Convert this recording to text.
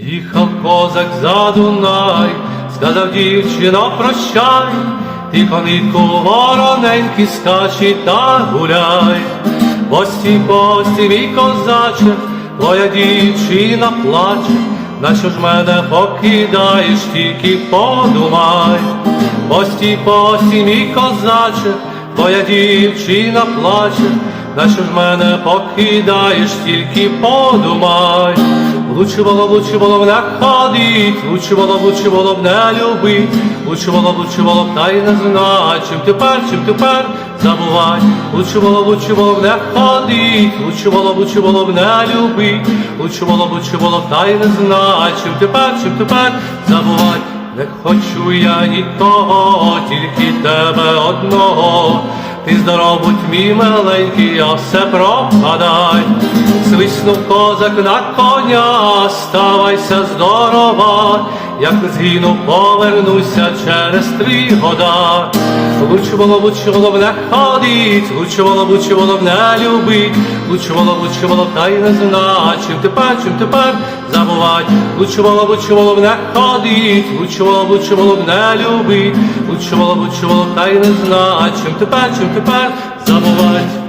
Їхав козак за Дунай, сказав дівчино, прощай, ти конику вороненький скачи та гуляй. Пості, пості, мій козаче, твоя дівчина плаче, на що ж мене покидаєш, тільки подумай. Пості, пості, мій козаче, твоя дівчина плаче, на що ж мене покидаєш, тільки подумай. Лучше було, лучше було б не ходить, лучше було, лучше було б не любить, лучше було, лучше було б та й не знать, чим тепер, чим тепер забувай, лучше було, лучше було б не ходить, лучше було, лучше було б не любить, лучше було, лучше було б та й не знать, чим тепер, чим тепер забувай. Не хочу я нікого, тільки тебе одного. Ти здоров будь мій миленький, а все пропадай. Свиснув козак на коня, ставайся здорова, як згину, повернуся через три года. Лучше було, лучше було не ходить, було, лучше не любить, було, лучше та й не знать, чим тепер, чим тепер забувать. Лучше було, лучше не ходить, лучше було, лучше не любить, було, лучше та й не знать, чим тепер, чим тепер забувать.